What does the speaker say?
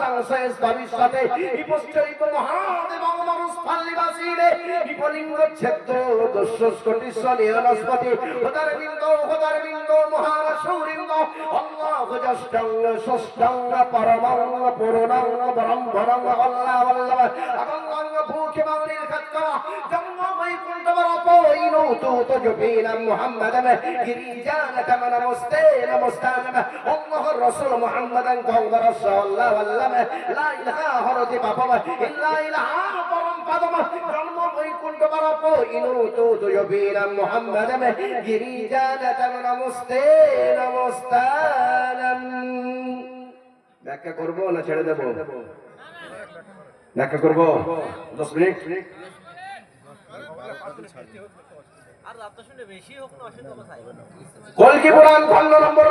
সংশেষ ভবিষ্যতে বিপশ্চরিত মহাদেব মরুস্থলিবাসীরে বিপলিঙ্গ ক্ষেত্র দস্যস কোটিশ্বরী বনস্পতি নমস্তে রসুল মুহাম্মাদান কঙ্গ রসুল্লাহ আল্লাহ লা ইলাহা হরতি বাবা ইল্লা ইলাহা পরম পদম জন্ম ব্যাখ্যা করব না ছেড়ে দেবো? ব্যাখ্যা করব? দশ মিনিট। আর রাত শুনে বেশি হোক না অসুবিধা কোথায় কলকি পুরাণ খন্ড নম্বর